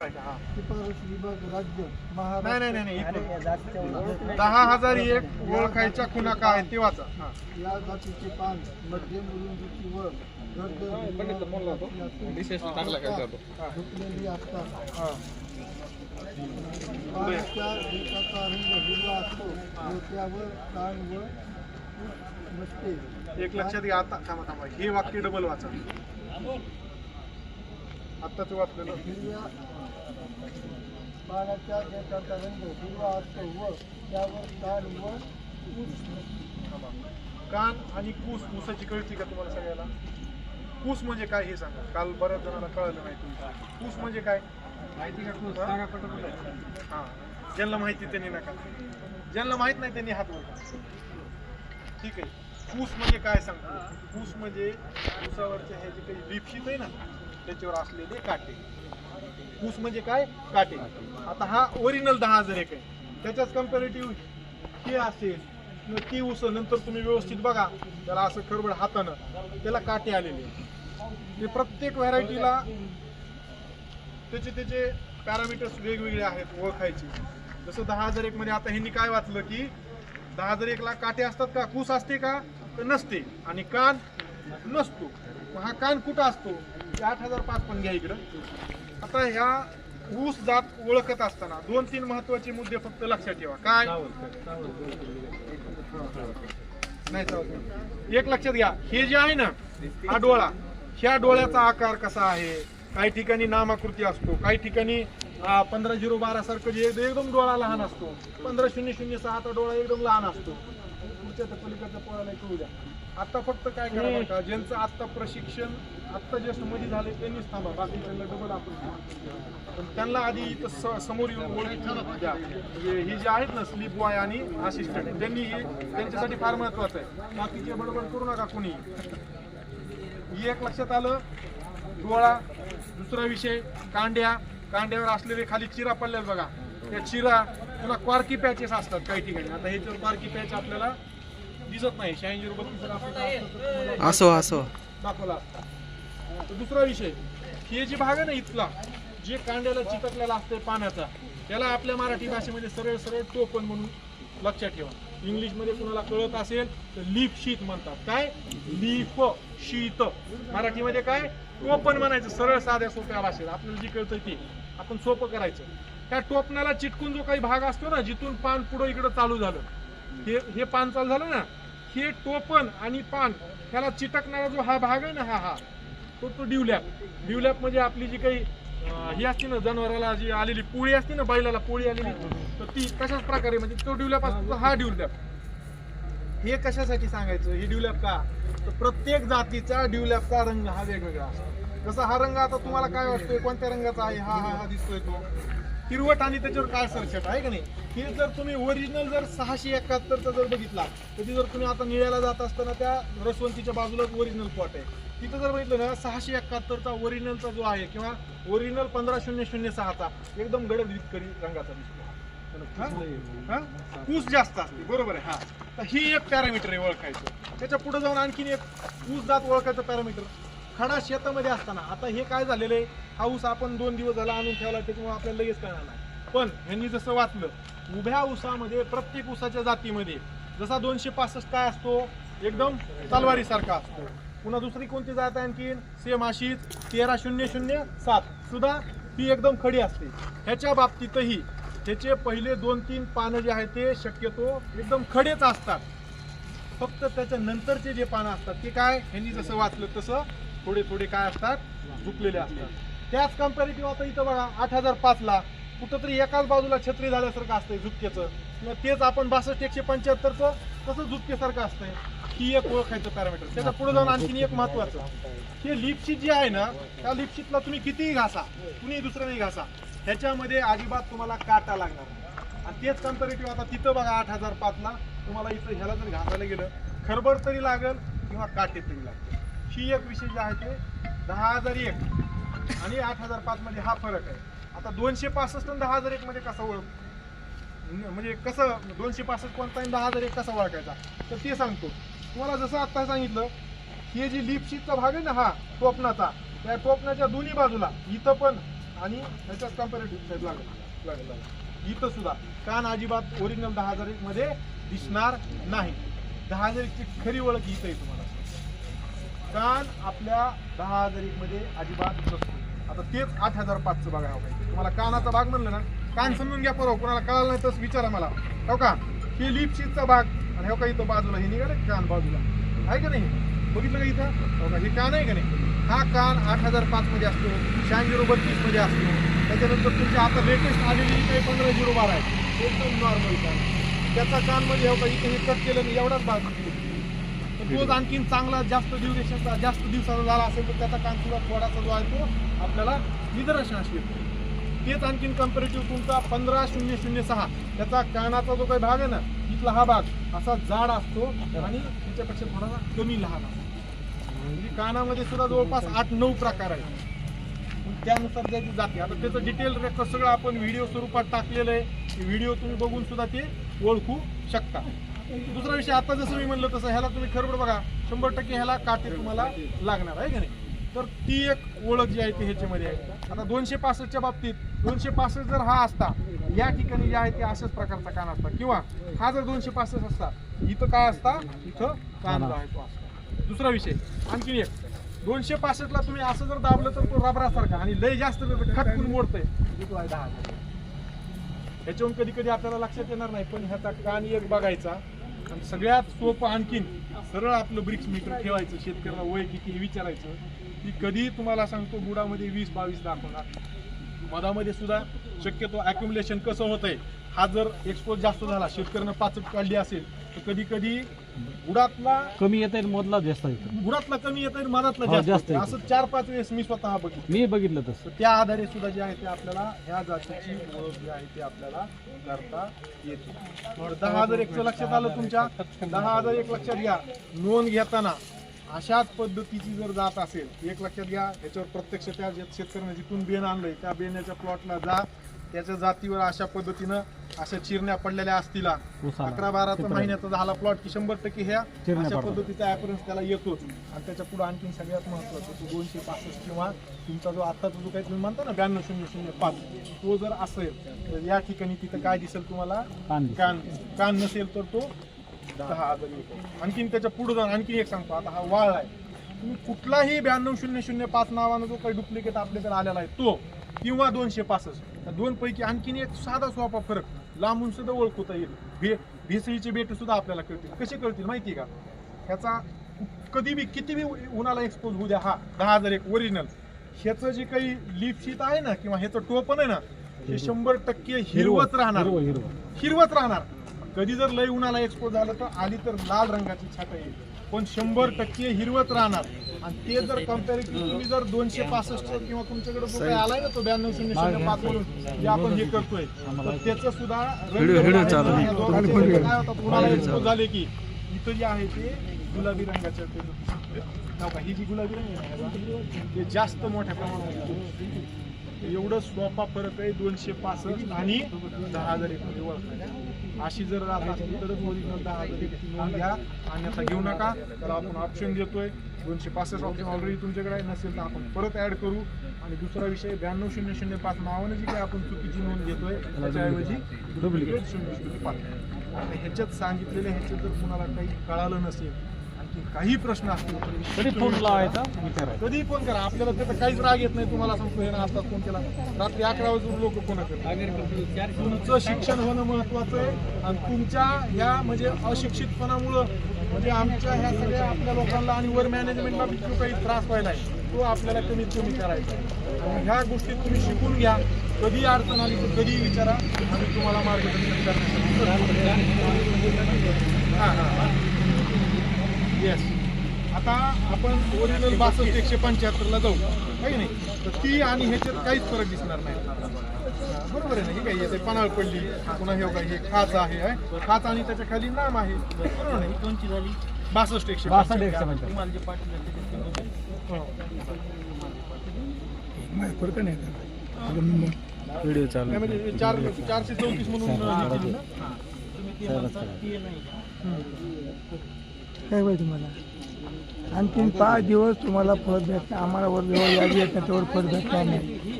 हा. शिफारस विभाग राज्य नाही महाराष्ट्र. नाही नाही नाही इकडून. या जातीच्या ओळख दहा हजार एक ओळखायच्या खुणा काय आहेत ते वाचा. हा. या जातीचे पान मध्यम रुंदीची व गर्द झुकलेली असतात हा. पानाच्या देठाचा रंग हिरवा असतो. कान व नसते एक लक्षात घ्या आता थांबा थांबा. हे वाक्य डबल वाचा. आत्ताच वाचलेलं. हिरव्या पानाच्या देठाचा रंग हिरवा असतो व त्यावर कान व. कान आणि कूस ऊसाची कळती का तुम्हाला सगळ्याला? कूस म्हणजे काय हे सांगा. काल बऱ्याच जणांना कळलं नाही तुम्ही कूस म्हणजे काय? माहिती का कूस? हा. ज्यांना माहिती त्यांनी नका. ज्यांना माहीत नाही त्यांनी हात वर करा. ठीक आहे. फूस म्हणजे काय सांगतो? कूस म्हणजे ऊसावरच्या हे जे काही लिपशीत आहे ना त्याच्यावर असलेले काटे. फूस म्हणजे काय? काटे. आता हा ओरिजिनल दहा हजार एक आहे. त्याच्याच कम्पॅरेटिव्ह हे असेल. ती ऊस नंतर तुम्ही व्यवस्थित बघा. त्याला असं खरबड हातानं त्याला काटे आलेले ते प्रत्येक व्हरायटीला त्याचे त्याचे पॅरामीटर्स वेगवेगळे आहेत ओळखायचे. जसं दहा हजार एक मध्ये आता ह्यांनी काय वाचलं की दहा हजार एक ला काटे असतात का? कूस असते का? नसते आणि कान नसतो. मग हा कान कुठं असतो? ते आठ हजार पाच पण घ्या इकडं. आता ह्या ऊस जात ओळखत असताना दोन तीन महत्त्वाचे मुद्दे फक्त लक्षात ठेवा. काय? नाही एक लक्षात घ्या. हे जे आहे ना हा डोळा ह्या डोळ्याचा आकार कसा आहे? काही ठिकाणी नामाकृती असतो काही ठिकाणी पंधरा झिरो बारा सारखं जे एकदम डोळा लहान असतो पंधरा शून्य शून्य सहाचा डोळा एकदम लहान असतो. पुढच्या त्या पलीकडच्या पोळ्याला कळू द्या. आता फक्त काय करा का? ज्यांचं आत्ता प्रशिक्षण आत्ता जस्टमध्ये झाले त्यांनीच थांबा. बाकीच्यांना डबल आपण. पण त्यांना आधी इथं समोर येऊन ओळख द्या. म्हणजे ही जी आहेत ना स्लीप बॉय आणि असिस्टंट त्यांनी हे त्यांच्यासाठी फार महत्वाचं आहे. बाकीचे बडबड करू नका कोणी. ही एक लक्षात आलं डोळा दुसरा विषय कांड्या. कांड्यावर असलेले खाली चिरा पडल्यात बघा. त्या चिरा पुन्हा क्वार्की पॅचेस असतात काही ठिकाणी. आता ह्याच्यावर क्वार्की पॅच आपल्याला दिसत नाही. शहाऐंशी रुपये असो असो. दाखवला. असता तर दुसरा विषय. हे जे भाग आहे ना इथला जे कांड्याला चिटकलेला असतंय पाण्याचा त्याला आपल्या मराठी भाषेमध्ये सरळ सरळ टोपण म्हणून लक्षात ठेवा. इंग्लिशमध्ये कुणाला कळत असेल तर लीफ शीत म्हणतात. काय? Leaf sheath. मराठीमध्ये काय? टोपण म्हणायचं. सरळ साध्या सोप्या भाषेत. आपल्याला जे कळतं ते. आपण सोपं करायचं. त्या टोपणाला चिटकून जो काही भाग असतो ना जिथून पान पुढं इकडं चालू झालं. हे हे पान चालू झालं ना हे टोपण आणि पान ह्याला चिटकणारा जो हा भाग आहे ना हा हा तो तो डिवलॅप. डिवलॅप म्हणजे आपली जी काही ही असते ना जनावराला जी आलेली पोळी असते ना बैलाला पोळी आलेली तर ती कशाच प्रकारे म्हणजे तो डिवलॅप असतो हा डिवलॅप. हे कशासाठी सांगायचं? हे डिवलॅप का? तर प्रत्येक जातीचा डिवलॅपचा रंग हा वेगवेगळा असतो. जसा हा रंग आता तुम्हाला काय वाटतोय? कोणत्या रंगाचा आहे? हा हा हा दिसतोय तो. हिरवट आणि त्याच्यावर काय सरछट आहे का नाही? हे जर तुम्ही ओरिजिनल जर सहाशे एकाहत्तरचा जर बघितला तर ती जर तुम्ही आता निळ्याला जात असताना त्या रसवंतीच्या बाजूलाच ओरिजिनल प्लॉट आहे. तिथं जर बघितलं ना सहाशे एकाहत्तरचा ओरिजिनलचा जो आहे किंवा ओरिजिनल पंधरा शून्य शून्य सहाचा एकदम गडद वितकरी रंगाचा दिसतो. हा? ऊस जास्त असते. बरोबर आहे. हा. तर ही एक पॅरामीटर आहे ओळखायचं. त्याच्या पुढे जाऊन आणखीन एक ऊस जात ओळखायचं पॅरामीटर खडा शेतामध्ये असताना आता हे काय झालेलं आहे? हा ऊस आपण दोन दिवस झाला आणून ठेवला त्याच्यामुळे आपल्याला लगेच कळणार नाही. पण ह्यांनी जसं वाचलं उभ्या ऊसामध्ये प्रत्येक ऊसाच्या जातीमध्ये जसा दोनशे पासष्ट काय असतो एकदम तलवारीसारखा असतो. पुन्हा दुसरी कोणती जात आणखीन? सेम अशीच तेरा शून्य शून्य सात. सुद्धा ती एकदम खडी असते. ह्याच्या बाबतीतही त्याचे पहिले दोन तीन पानं जे आहेत ते शक्यतो एकदम खडेच असतात. फक्त त्याच्या नंतरचे जे पानं असतात ते काय? ह्यांनी जसं वाचलं तसं थोडे थोडे काय असतात? झुकलेले असतात. त्याच कम्पॅरेटिव्ह आता इथं बघा आठ हजार पाचला. कुठंतरी एकाच बाजूला छत्री झाल्यासारखं असतंय झुपकेचं. किंवा तेच आपण बासष्ट एकशे पंच्याहत्तरचं तसं झुपकेसारखं असतंय. ही एक ओळखायचं पॅरामीटर त्याच्या पुढे जाऊन आणखीन एक महत्वाचं. हे लिपशीट जी आहे ना त्या लिपशीटला तुम्ही कितीही घासा कुणी दुसऱ्याने घासा ह्याच्यामध्ये अजिबात तुम्हाला काटा लागणार आणि तेच कम्पॅरेटिव्ह आता तिथं बघा आठ हजार पाचला तुम्हाला इथं ह्याला जर घासायला गेलं खरबड तरी लागेल किंवा काटे तरी लागेल ही एक विषय जे आहे ते. दहा हजार एक. आणि आठ हजार पाचमध्ये हा फरक आहे. आता दोनशे पासष्ट आणि दहा हजार एक मध्ये कसा ओळख? म्हणजे कसं दोनशे पासष्ट कोणता आणि दहा हजार एक कसा ओळखायचा? तर ते सांगतो. तुम्हाला जसं आत्ता सांगितलं हे जी लिपशीटचा भाग आहे ना हा टोपणाचा त्या टोपणाच्या दोन्ही बाजूला इथं पण आणि ह्याच्याच कम्पॅरेटिव्ह साईड लागेल. लागेल लागेल. इथं सुद्धा. कान अजिबात ओरिजिनल दहा हजार एक मध्ये दिसणार नाही. दहा हजार एकची खरी ओळख इथं आहे तुम्हाला. कान आपल्या दहा हजार एक मध्ये अजिबात नसतो. आता तेच आठ हजार पाचचं बघायला पाहिजे. तुम्हाला कानाचा भाग म्हणलं ना कान समजून घ्या परवा कोणाला कळालं नाही तसं विचारा मला. हो का? हे लिपशीटचा भाग आणि हो का इथं बाजूला हे निघालं कान बाजूला. आहे का नाही? बघितलं का इथं? हो का? हे कान आहे का नाही? हा कान आठ हजार पाचमध्ये असतो शहाऐंशी झिरो बत्तीसमध्ये असतो. त्याच्यानंतर तुमची आता लेटेस्ट आलेली काही पंधरा झिरो बारा आहे एकदम नॉर्मल कान त्याचा कान म्हणजे हो का इथे हे कट केलं नाही एवढाच भाग तोच आणखीन चांगला जास्त ड्युरेशनचा जास्त दिवसाचा झाला असेल तर त्याचा कान सुद्धा थोडासा जो आहे तो आपल्याला निदर्शनास येतो. तेच आणखीन कम्पॅरेटिव्ह तुमचा पंधरा शून्य शून्य सहा. त्याचा कानाचा जो काही भाग आहे ना इथला हा भाग असा जाड असतो आणि त्याच्यापेक्षा थोडासा कमी लहान असतो. म्हणजे कानामध्ये सुद्धा जवळपास आठ नऊ प्रकार आहेत. त्यानुसार त्याची जाते. आता त्याचं डिटेल रेकॉर्ड सगळं आपण व्हिडिओ स्वरूपात टाकलेलं आहे. व्हिडिओ तुम्ही बघून सुद्धा ते ओळखू शकता. दुसरा विषय आता जसं मी म्हणलं तसं ह्याला तुम्ही खरोबर बघा. शंभर टक्के ह्याला काटे तुम्हाला लागणार आहे का नाही? तर ती एक ओळख जी आहे ती ह्याच्यामध्ये आहे. आता दोनशे पासष्टच्या बाबतीत दोनशे पासष्ट जर हा असता या ठिकाणी जे आहे ते अशाच प्रकारचा कान असता. किंवा हा जर दोनशे पासष्ट असता इथं काय असता? इथं कान जो आहे तो असता. दुसरा विषय आणखीन एक. दोनशे पासष्टला तुम्ही असं जर दाबलं तर तो रबरासारखा आणि लय जास्त खटकून मोडतंय आहे दहा. ह्याच्याहून कधी कधी आपल्याला लक्षात येणार नाही पण ह्याचा कान एक बघायचा. आणि सगळ्यात सोपं आणखीन सरळ आपलं ब्रिक्स मीटर ठेवायचं शेतकऱ्याला वय किती हे विचारायचं. की कधी तुम्हाला सांगतो बुडामध्ये वीस बावीस दाखवणार मधामध्ये सुद्धा शक्यतो अक्युमुलेशन कसं होतंय हा जर एक्सपोज जास्त झाला शेतकऱ्यानं पाचट काढली असेल तर कधी कधी बुडातला कमी येत मधला जास्त येतं बुडातला कमी येतोय मधातला जास्त. येतं. असं चार पाच वेळेस मी स्वतः बघितलं. मी बघितलं तसं. तर त्या आधारे सुद्धा जे आहे ते आपल्याला ह्या जातीची ओळख जी आहे ती आपल्याला करता येते. दहा हजार एकचं लक्षात आलं तुमच्या. दहा हजार एक लक्षात घ्या. नोंद घेताना अशाच पद्धतीची जर जात असेल एक लक्षात घ्या याच्यावर प्रत्यक्ष त्या शेतकऱ्याने जिथून बेन आणलंय त्या बेण्याच्या प्लॉटला जा त्याच्या जातीवर अशा पद्धतीनं अशा चिरण्या पडलेल्या असतील. अकरा बारा चित्र. महिन्याचा झाला प्लॉट की शंभर टक्के ह्या अशा. पद्धतीचा ऍपरन्स त्याला येतोच आणि त्याच्या पुढे आणखीन सगळ्यात महत्वाचं तो दोनशे पासष्ट किंवा तुमचा जो आत्ताचा जो काही तुम्ही म्हणता ना ब्याण्णव शून्य शून्य पाच तो जर असेल तर या ठिकाणी तिथं काय दिसेल तुम्हाला. कान कान नसेल तर तो दहा हजार येतो आणखीन त्याच्या पुढे जाऊन आणखीन एक सांगतो. आता हा वाळ आहे. तुम्ही कुठलाही ब्याण्णव शून्य शून्य पाच नावानं जो काही डुप्लिकेट आपल्याकडे आलेला आहे तो किंवा दोनशे पासष्ट दोन पैकी आणखीन एक साधा सोपा फरक लांबून सुद्धा ओळखता येईल. भे भेसळीचे बेट सुद्धा आपल्याला कळतील. कसे कळतील माहिती का? ह्याचा कधी बी किती बी उन्हाला एक्सपोज होऊ द्या हा दहा हजार एक ओरिजिनल ह्याचं जे काही लिप शीट आहे ना किंवा ह्याचं टोपण आहे ना हे शंभर टक्के हिरवच राहणार. हिरवं हिरवं. हिरवत राहणार. कधी जर लय उन्हाला एक्सपोज झालं तर आली तर लाल रंगाची छाटा येईल. पण शंभर टक्के हिरवत राहणार. आणि ते जर कम्पॅरेटिव्ह तुम्ही जर दोनशे पासष्ट किंवा तुमच्याकडे जो काही आलाय ना तो ब्याण्णव शून्य शून्य पाच म्हणून जे आपण हे करतोय तर त्याचं सुद्धा काय होतात उन्हाला एक्सपोज झाले की इथं जे आहे ते गुलाबी रंगाच्या ते नाव का? ही जी गुलाबी रंग आहे ना, ते जास्त मोठ्या प्रमाणात. एवढं सोपा फरक आहे दोनशे पासष्ट आणि दहा हजार एक ओळखायला. अशी जर राहत असली तरच ओरिजिनल दहा हजार एक नोंद घ्या. अन्यथा घेऊ नका. त्याला आपण ऑप्शन देतोय. दोनशे पासष्ट ऑप्शन ऑलरेडी तुमच्याकडे आहे. नसेल तर आपण परत ऍड करू. आणि दुसरा विषय ब्याण्णव शून्य शून्य पाच नावाने जी काही आपण चुकीची नोंद घेतोय त्याच्याऐवजी डुप्लिकेट शून्य शून्य पाच. आता ह्याच्यात सांगितलेल्या ह्याच्यात जर कुणाला काही कळालं नसेल आणखी काही प्रश्न असतील निश्चित फोन लावायचा? विचारायचा. कधी फोन करा. आपल्याला त्याचा काहीच राग येत नाही. तुम्हाला सांगतो हे आता फोन केला. रात्री अकरा वाजून लोक फोन करतात. तुमचं शिक्षण होणं महत्वाचं आहे. आणि तुमच्या ह्या म्हणजे अशिक्षितपणामुळं म्हणजे आमच्या ह्या सगळ्या आपल्या लोकांना आणि वर मॅनेजमेंटला जो काही त्रास व्हायला आहे तो आपल्याला कमीत कमी करायचा आणि ह्या गोष्टी तुम्ही शिकून घ्या. कधी अडचण आली तर कधी विचारा. आम्ही तुम्हाला मार्गदर्शन करण्यासाठी हां हां. येस आता आपण ओरिजिनल बासष्ट एकशे पंच्याहत्तरला जाऊ. काही नाही? तर ती आणि ह्याच्यात काहीच फरक दिसणार नाही. हा, बरोबर आहे ना? हे काही येते पणाळ पडली पुन्हा हे बघा हे खाच आहे हाय. खाच आणि त्याच्याखाली नाम आहे. बरोबर नाही कोणची झाली. बासष्ट एकशे बासष्ट एकशे पंच्याहत्तर. पंच्याहत्तर. हो. व्हिडिओ चालू नाही, म्हणजे चार चारशे चौतीस म्हणून हे. काय पाहिजे तुम्हाला आणखीन पाच दिवस तुम्हाला फळ भेटणार आम्हाला वर जेव्हा यादी येत नाही तेवढं फळ भेटणार नाही